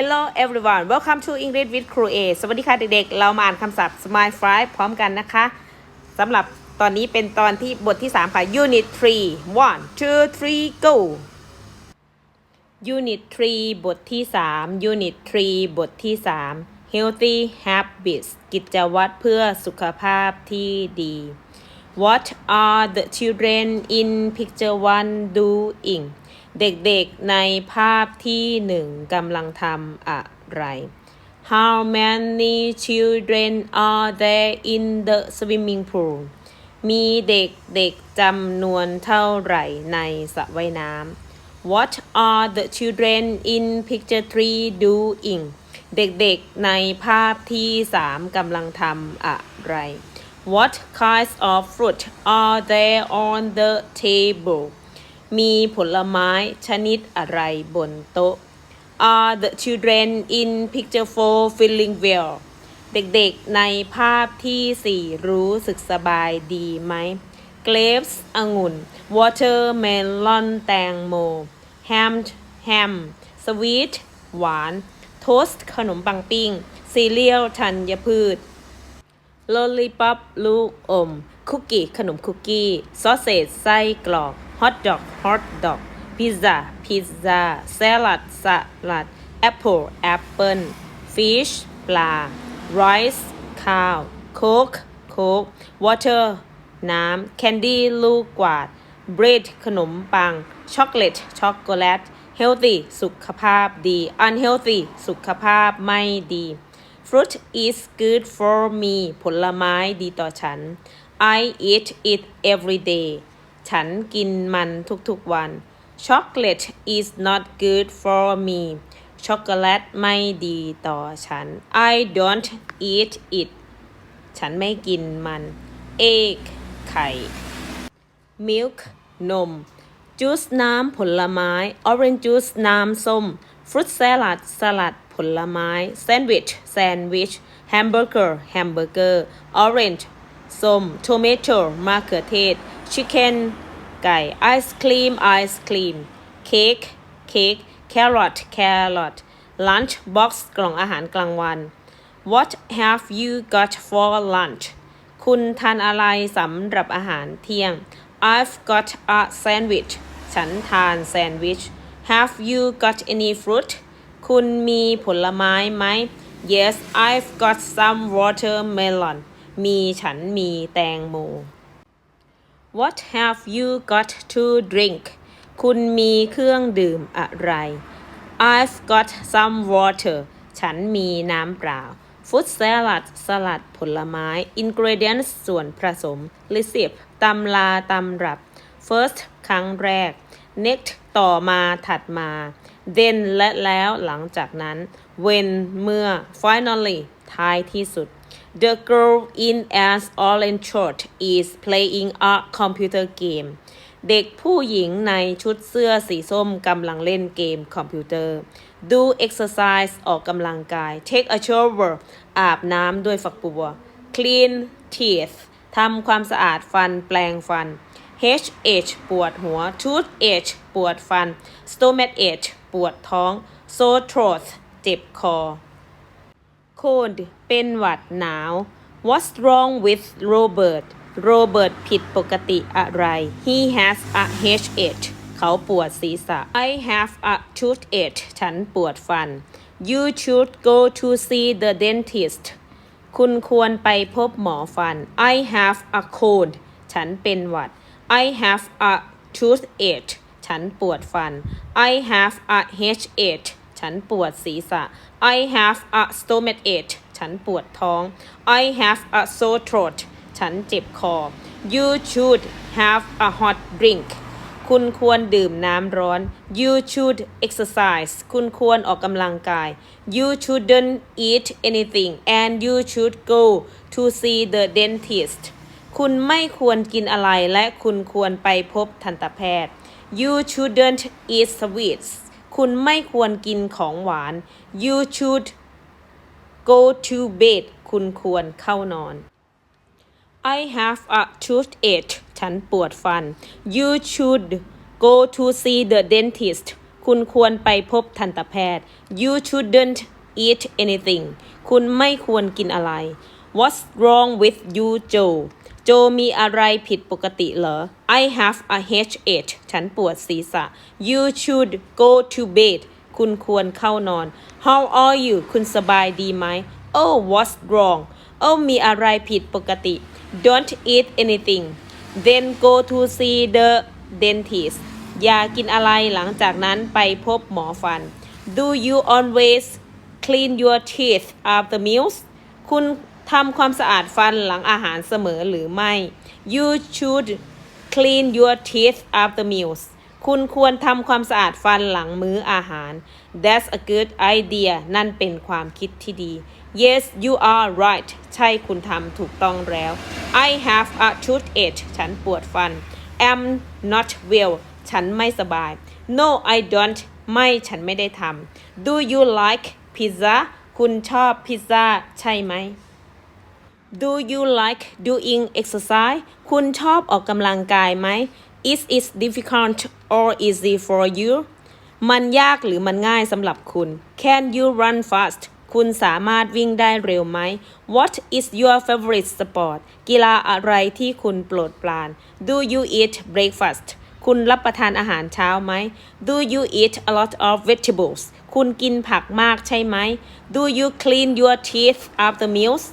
Hello everyone welcome to English with Cru A สวัสดีค่ะเด็กๆ เรามาอ่านคำศัพท์ smile fry พร้อมกันนะคะสำหรับตอนนี้เป็นตอนที่บทที่ 3 ค่ะ Unit 3 one two three go Unit 3 บทที่ 3 Unit 3 บทที่ 3 Healthy Habits กิจวัตรเพื่อสุขภาพที่ดี What are the children in picture one doing เด็กๆในภาพที่หนึ่งกำลังทำอะไร How many children are there in the swimming pool มีเด็กๆจำนวนเท่าไหร่ในสระว่ายน้ำ What are the children in picture three doing เด็กๆในภาพที่สามกำลังทำอะไร What kinds of fruit are there on the table มีผลไม้ชนิดอะไรบนโต๊ะ Are the children in picture four feeling well เด็กๆในภาพที่สี่รู้สึกสบายดีไหม Grapes องุ่น Watermelon แตงโม Ham แฮม Sweet หวาน Toast ขนมปังปิ้ง Cereal ธัญพืชโลลิป o ปลูกอม คุกกี้ขนมคุกกี้ซอสเซจไส้กรอก ฮอทดอกฮอทดอกพิซซ่าพิซซ่าสลัดสลัดแอปเปิลแอปเปิลฟิชปลาไรซ์ข้าวโค้กโค้กวอเตอร์น้ำแคนดี้ลูกกวาดเบรดขนมปัง ช็อกโกแลตช็อกโกแลต healthy สุขภาพดี unhealthy สุขภาพไม่ดี Fruit is good for me ผลไม้ดีต่อฉัน I eat it every day ฉันกินมันทุกๆวัน Chocolate is not good for me ช็อกโกแลตไม่ดีต่อฉัน I don't eat it ฉันไม่กินมัน Egg ไข่ milk นมจูสน้ำผลไม้ orange juice น้ำส้ม fruit salad สลัดผลไม้ sandwich แซนด์วิช hamburger แฮมเบอร์เกอร์ orange ส้ม tomato มะเขือเทศ chicken ไก่ ice cream ice cream cake cake carrot carrot lunch box กล่องอาหารกลางวัน what have you got for lunch คุณทานอะไรสำหรับอาหารเที่ยง I've got a sandwich ฉันทานแซนด์วิช Have you got any fruit คุณมีผลไม้ไหม Yes I've got some watermelon มีฉันมีแตงโม What have you got to drink คุณมีเครื่องดื่มอะไร I've got some water ฉันมีน้ำเปล่า Food salad สลัดผลไม้ Ingredients ส่วนผสม Recipe ตำลาตำรับ First ครั้งแรก Next ต่อมาถัดมา Then และแล้วหลังจากนั้น When เมื่อ Finally ท้ายที่สุด The girl in an orange shirt is playing a computer game เด็กผู้หญิงในชุดเสื้อสีส้มกำลังเล่นเกมคอมพิวเตอร์ Do exercise ออกกำลังกาย Take a shower อาบน้ำด้วยฝักบัว Clean teeth ทำความสะอาดฟันแปลงฟัน H H ปวดหัว Tooth H ปวดฟัน Stomach H ปวดท้อง Sore throat เจ็บคอ cold เป็นหวัดหนาว What's wrong with Robert โรเบิร์ตผิดปกติอะไร He has a headache เขาปวดศีรษะ I have a toothache ฉันปวดฟัน You should go to see the dentist คุณควรไปพบหมอฟัน I have a cold ฉันเป็นหวัด I have a toothache ฉันปวดฟัน I have a headache ฉันปวดศีรษะ I have a stomach ache ฉันปวดท้อง I have a sore throat ฉันเจ็บคอ You should have a hot drink คุณควรดื่มน้ำร้อน You should exercise คุณควรออกกำลังกาย You shouldn't eat anything and you should go to see the dentist คุณไม่ควรกินอะไรและคุณควรไปพบทันตแพทย์ You shouldn't eat sweets คุณไม่ควรกินของหวาน You should go to bed คุณควรเข้านอน I have a toothache ฉันปวดฟัน You should go to see the dentist คุณควรไปพบทันตแพทย์ you shouldn't eat anything คุณไม่ควรกินอะไร what's wrong with you Joe โจมีอะไรผิดปกติเหรอ I have a headache ฉันปวดศีรษะ you should go to bed คุณควรเข้านอน How are you คุณสบายดีไหม Oh what's wrong Oh มีอะไรผิดปกติ Don't eat anything then go to see the dentist อย่ากินอะไรหลังจากนั้นไปพบหมอฟัน Do you always clean your teeth after meals คุณ ทำความสะอาดฟันหลังอาหารเสมอหรือไม่ You should clean your teeth after meals คุณควรทำความสะอาดฟันหลังมื้ออาหาร That's a good idea นั่นเป็นความคิดที่ดี Yes you are right ใช่คุณทำถูกต้องแล้ว I have a toothache ฉันปวดฟัน am not well ฉันไม่สบาย No I don't ไม่ฉันไม่ได้ทำ Do you like pizza คุณชอบพิซซ่าใช่ไหม Do you like doing exercise คุณชอบออกกำลังกายไหม Is it difficult or easy for you มันยากหรือมันง่ายสำหรับคุณ Can you run fast คุณสามารถวิ่งได้เร็วไหม What is your favorite sport กีฬาอะไรที่คุณโปรดปราน Do you eat breakfast คุณรับประทานอาหารเช้าไหม Do you eat a lot of vegetables คุณกินผักมากใช่ไหม Do you clean your teeth after meals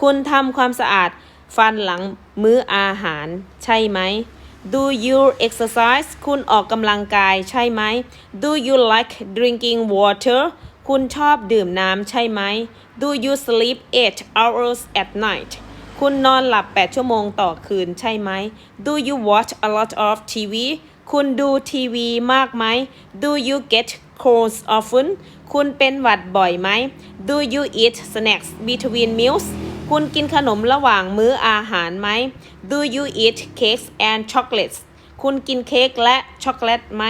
คุณทำความสะอาดฟันหลังมื้ออาหารใช่ไหม Do you exercise คุณออกกำลังกายใช่ไหม Do you like drinking water คุณชอบดื่มน้ำใช่ไหม Do you sleep 8 hours at night คุณนอนหลับ 8 ชั่วโมงต่อคืนใช่ไหม Do you watch a lot of TV คุณดูทีวีมากไหม Do you get colds often คุณเป็นหวัดบ่อยไหม Do you eat snacks between meals คุณกินขนมระหว่างมื้ออาหารไหม Do you eat cakes and chocolates คุณกินเค้กและช็อกโกแลตไหม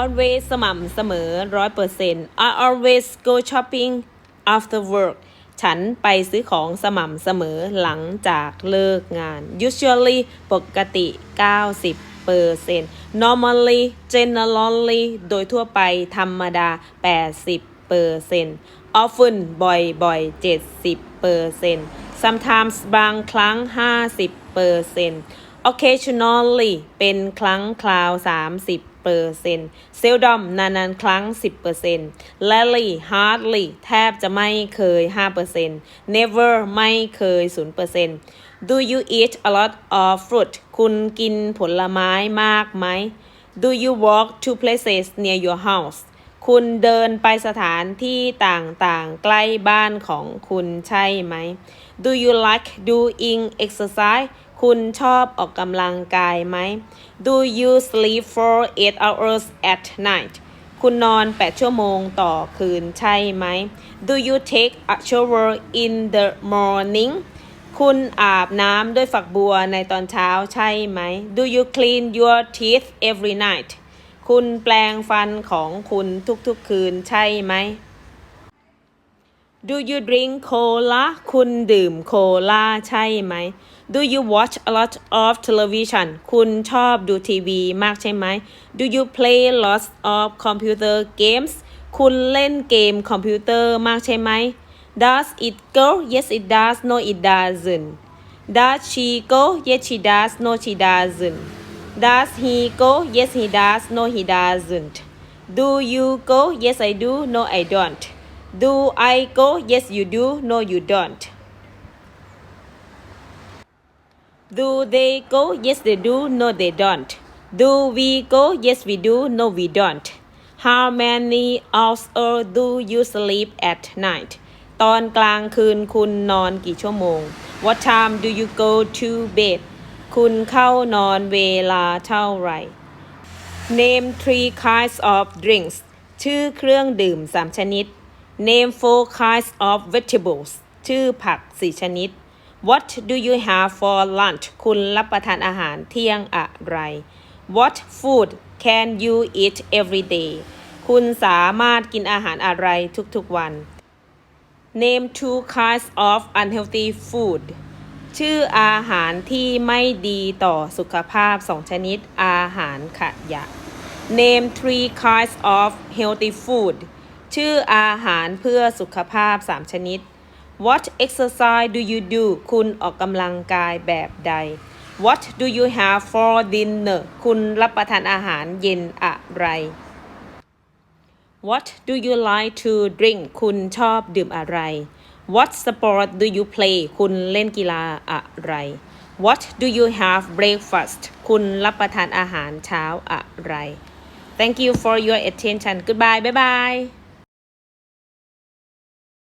always สม่ำเสมอร้อยเปอร์เซ็นต์ I always go shopping after work ฉันไปซื้อของสม่ำเสมอหลังจากเลิกงาน usually ปกติ 90เปอร์เซ็นต์ normally generally โดยทั่วไปธรรมดา 80เปอร์เซ็นต์ often บ่อยบ่อย70เปอร์เซ็นต์ sometimes บางครั้ง50เปอร์เซ็นต์ occasionally เป็นครั้งคราว30เปอร์เซ็นต์ seldom นานๆครั้ง10เปอร์เซ็นต์ rarely hardly แทบจะไม่เคย5เปอร์เซ็นต์ never ไม่เคย0เปอร์เซ็นต์ do you eat a lot of fruit คุณกินผลไม้มากไหม do you walk to places near your house คุณเดินไปสถานที่ต่างๆ ใกล้บ้านของคุณใช่ไหม Do you like doing exercise คุณชอบออกกำลังกายไหม Do you sleep for 8 hours at night คุณนอน 8 ชั่วโมงต่อคืนใช่ไหม Do you take a shower in the morning คุณอาบน้ำด้วยฝักบัวในตอนเช้าใช่ไหม Do you clean your teeth every night คุณแปลงฟันของคุณทุกๆคืนใช่ไหม Do you drink cola คุณดื่มโคลาใช่ไหม Do you watch a lot of television คุณชอบดูทีวีมากใช่ไหม Do you play lots of computer games คุณเล่นเกมคอมพิวเตอร์มากใช่ไหม Does it go Yes it does No it doesn't Does she go Yes she does No she doesn't Does he go Yes he does No he doesn't Do you go Yes I do No I don't Do I go Yes you do No you don't Do they go Yes they do No they don't Do we go Yes we do No we don't How many hours do you sleep at night ตอนกลางคืนคุณนอนกี่ชั่วโมง What time do you go to bed คุณเข้านอนเวลาเท่าไหร่ Name three kinds of drinks ชื่อเครื่องดื่มสามชนิด Name four kinds of vegetables ชื่อผักสี่ชนิด What do you have for lunch คุณรับประทานอาหารเที่ยงอะไร What food can you eat every day คุณสามารถกินอาหารอะไรทุกๆวัน Name two kinds of unhealthy food ชื่ออาหารที่ไม่ดีต่อสุขภาพสองชนิดอาหารขยะ Name three kinds of healthy food ชื่ออาหารเพื่อสุขภาพ 3 ชนิด What exercise do you do คุณออกกำลังกายแบบใด What do you have for dinner คุณรับประทานอาหารเย็นอะไร What do you like to drink คุณชอบดื่มอะไร What sport do you play คุณเล่นกีฬาอะไร What do you have breakfast คุณรับประทานอาหารเช้าอะไร Thank you for your attention Goodbye bye bye